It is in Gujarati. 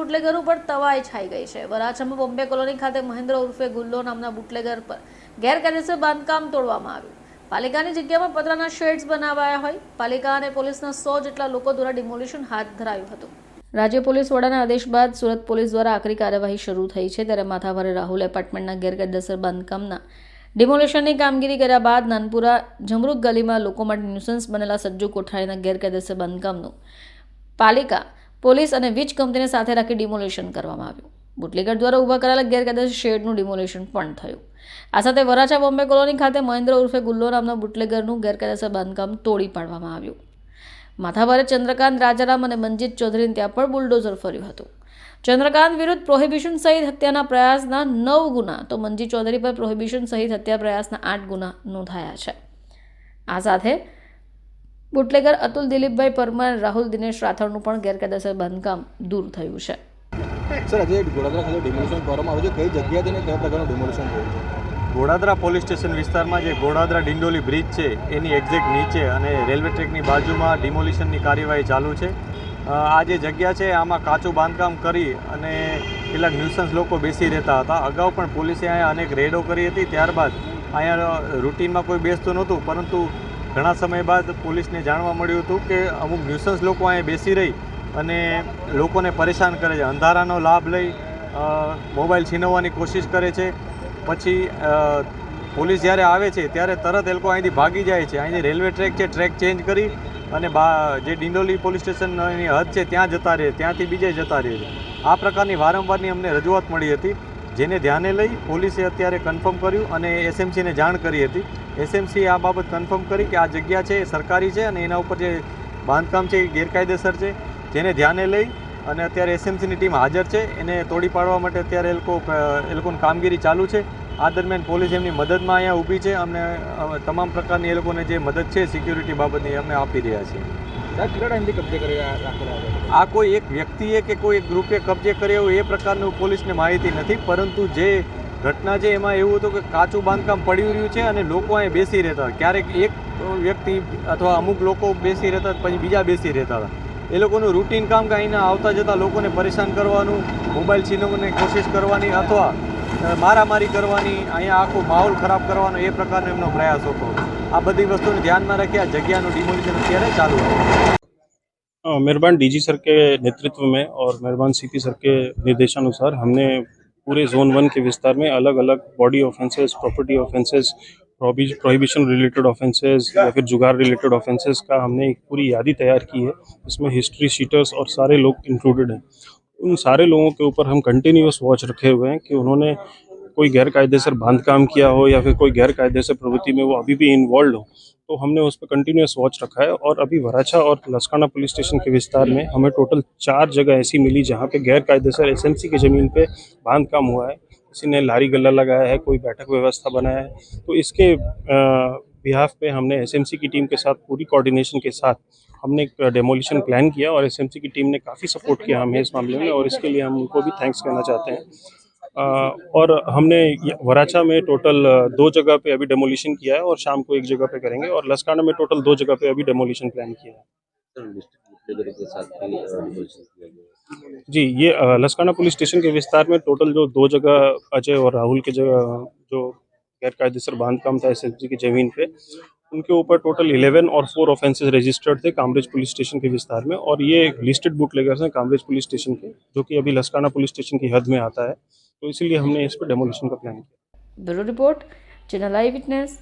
બુટલેગર ઉપર તવાઈ છાઈ ગઈ છે. વરાછામાં બોમ્બે કોલોની ખાતે મહેન્દ્ર ઉર્ફે ગુલ્લો નામના બુટલેગર પર ગેરકાયદેસર બાંધકામ તોડવામાં આવ્યું. પાલિકાની જગ્યામાં પતરાના શેડ્સ બનાવાયા હોય. પાલિકા અને પોલીસના સો જેટલા લોકો દ્વારા ડિમોલિશન હાથ ધરાયું હતું. રાજ્ય પોલીસ વડાના આદેશ બાદ સુરત પોલીસ દ્વારા આખરી કાર્યવાહી શરૂ થઈ છે. ત્યારે માથાભારે રાહુલ એપાર્ટમેન્ટના ગેરકાયદેસર બાંધકામના ડિમોલિશનની કામગીરી કર્યા બાદ નાનપુરા જમરૂક ગલીમાં લોકો માટે ન્યુસન્સ બનેલા સજ્જુ કોઠારીના ગેરકાયદેસર બાંધકામનું પાલિકા પોલીસ અને વીજ કંપનીને સાથે રાખી ડિમોલિશન કરવામાં આવ્યું. બુટલેગર દ્વારા ઊભા કરાયેલા ગેરકાયદેસર શેડનું ડિમોલિશન પણ થયું. આ સાથે વરાછા બોમ્બે કોલોની ખાતે મહેન્દ્ર ઉર્ફે ગુલ્લો નામના બુટલેગરનું ગેરકાયદેસર બાંધકામ તોડી પાડવામાં આવ્યું. માથાભારે ચંદ્રકાંત રાજારામ અને મંજીત ચૌધરીને ત્યાં પણ બુલડોઝર ફર્યું હતું. ચંદ્રકાંત વિરુદ્ધ પ્રોહિબિશન સહિત હત્યાના પ્રયાસના નવ ગુના તો મંજીત ચૌધરી પર પ્રોહિબિશન સહિત હત્યા પ્રયાસના આઠ ગુના નોંધાયા છે. આ સાથે બુટલેગર અતુલ દિલીપભાઈ પરમાર રાહુલ દિનેશ રાઠોડનું પણ ગેરકાયદેસર બાંધકામ દૂર થયું છે. સર આજે ગોડાદરા ખાતે ડિમોલિશન કરવામાં આવ્યું છે. કઈ જગ્યાએ અને કયા પ્રકારનું ડિમોલિશન થયું? છે ગોડાદરા પોલીસ સ્ટેશન વિસ્તારમાં જે ગોડાદરા ડિંડોલી બ્રિજ છે એની એક્ઝેક્ટ નીચે અને રેલવે ટ્રેકની બાજુમાં ડિમોલિશનની કાર્યવાહી ચાલુ છે. આ જે જગ્યા છે આમાં કાચું બાંધકામ કરી અને કેટલાક ન્યુસન્સ લોકો બેસી રહેતા હતા. અગાઉ પણ પોલીસે અહીંયા અનેક રેડો કરી હતી. ત્યારબાદ અહીંયા રૂટીનમાં કોઈ બેસતું નહોતું પરંતુ ઘણા સમય બાદ પોલીસને જાણવા મળ્યું હતું કે અમુક ન્યુસન્સ લોકો અહીંયા બેસી રહી અને લોકોને પરેશાન કરે છે. અંધારાનો લાભ લઈ મોબાઈલ છીનવવાની કોશિશ કરે છે. પછી પોલીસ જ્યારે આવે છે, ત્યારે તરત એ લોકો અહીંથી ભાગી જાય છે. અહીંથી રેલવે ટ્રેક છે, ટ્રેક ચેન્જ કરી અને બા, જે ડિંડોલી પોલીસ સ્ટેશનની હદ છે, ત્યાં જતા રહે, ત્યાંથી બીજે જતા રહે છે. આ પ્રકારની વારંવારની અમને રજૂઆત મળી હતી. જેને ધ્યાને લઈ પોલીસે અત્યારે કન્ફર્મ કર્યું અને એસએમસીને જાણ કરી હતી. એસએમસી આ બાબત કન્ફર્મ કરી કે આ જગ્યા છે, એ સરકારી છે અને એના ઉપર જે બાંધકામ છે એ ગેરકાયદેસર છે. જેને ધ્યાને લઈ અને અત્યારે એસએમસીની ટીમ હાજર છે, એને તોડી પાડવા માટે અત્યારે એ લોકો, એ લોકોની કામગીરી ચાલુ છે. આ દરમિયાન પોલીસ એમની મદદમાં અહીંયા ઊભી છે. અમને તમામ પ્રકારની એ લોકોને જે મદદ છે સિક્યુરિટી બાબતની અમે આપી રહ્યા છીએ. આ કોઈ એક વ્યક્તિએ કે કોઈ એક ગ્રુપે કબજે કર્યો એ પ્રકારનું પોલીસને માહિતી નથી, પરંતુ જે ઘટના છે એમાં એવું હતું કે કાચું બાંધકામ પડી રહ્યું છે અને લોકો અહીં બેસી રહેતા હતા. ક્યારેક એક વ્યક્તિ અથવા અમુક લોકો બેસી રહેતા પછી બીજા બેસી રહેતા હતા. એ લોકોનું રૂટીન કામ કે અહીંના આવતા જતા લોકોને પરેશાન કરવાનું, મોબાઈલ છીનવવાની કોશિશ કરવાની અથવા મારામારી કરવાની, અહીંયા આખો માહોલ ખરાબ કરવાનો એ પ્રકારનો એમનો પ્રયાસ હતો. આ બધી વસ્તુને ધ્યાનમાં રાખી આ જગ્યાનું ડિમોલિશન અત્યારે ચાલુ છે अ, मेहरबान डीजी सर के नेतृत्व में और मेहरबान सीपी सर के निर्देशानुसार हमने पूरे जोन वन के विस्तार में अलग अलग body offences property offences prohibition related offences या फिर जुगार रिलेटेड ऑफेंसेस का हमने एक पूरी यादी तैयार की है इसमें हिस्ट्री शीटर्स और सारे लोग इंक्लूडेड हैं उन सारे लोगों के ऊपर हम कंटिन्यूस वॉच रखे हुए हैं कि उन्होंने कोई गैर कायदेसर बांधकाम किया हो या फिर कोई गैर कायदे से प्रवृत्ति में वो अभी भी इन्वॉल्व हो तो हमने उस पर कंटिन्यूस वॉच रखा है और अभी वराछा और लसकाना पुलिस स्टेशन के विस्तार में हमें टोटल चार जगह ऐसी मिली जहाँ पे गैर कायदेसर एसएमसी की ज़मीन पे बांधकाम हुआ है। किसी ने लारी गला लगाया है, कोई बैठक व्यवस्था बनाया है तो इसके बिहाफ पे हमने एसएमसी की टीम के साथ पूरी कोऑर्डिनेशन के साथ हमने एक डेमोलिशन प्लान किया और एसएमसी की टीम ने काफ़ी सपोर्ट किया हमें इस मामले में और इसके लिए हम उनको भी थैंक्स कहना चाहते हैं। और हमने ये वराछा में टोटल दो जगह पे अभी डेमोलिशन किया है और शाम को एक जगह पे करेंगे और लसकाना में टोटल दो जगह पे अभी डेमोलिशन प्लान किया है। जी ये लसकाना पुलिस स्टेशन के विस्तार में टोटल जो दो जगह अजय और राहुल के जगह जो गैरकायदेसर बांधकाम था एस की ज़मीन पे उनके ऊपर टोटल 11 और फोर ऑफेंसेस रजिस्टर्ड थे कामरेज पुलिस स्टेशन के विस्तार में और ये लिस्टेड बुटलेगर्स हैं कामरेज पुलिस स्टेशन के जो कि अभी लसकाना पुलिस स्टेशन की हद में आता है। तो इसीलिए हमने इस पर डेमोलिशन का प्लान किया ब्यूरो रिपोर्ट चैनल आई विटनेस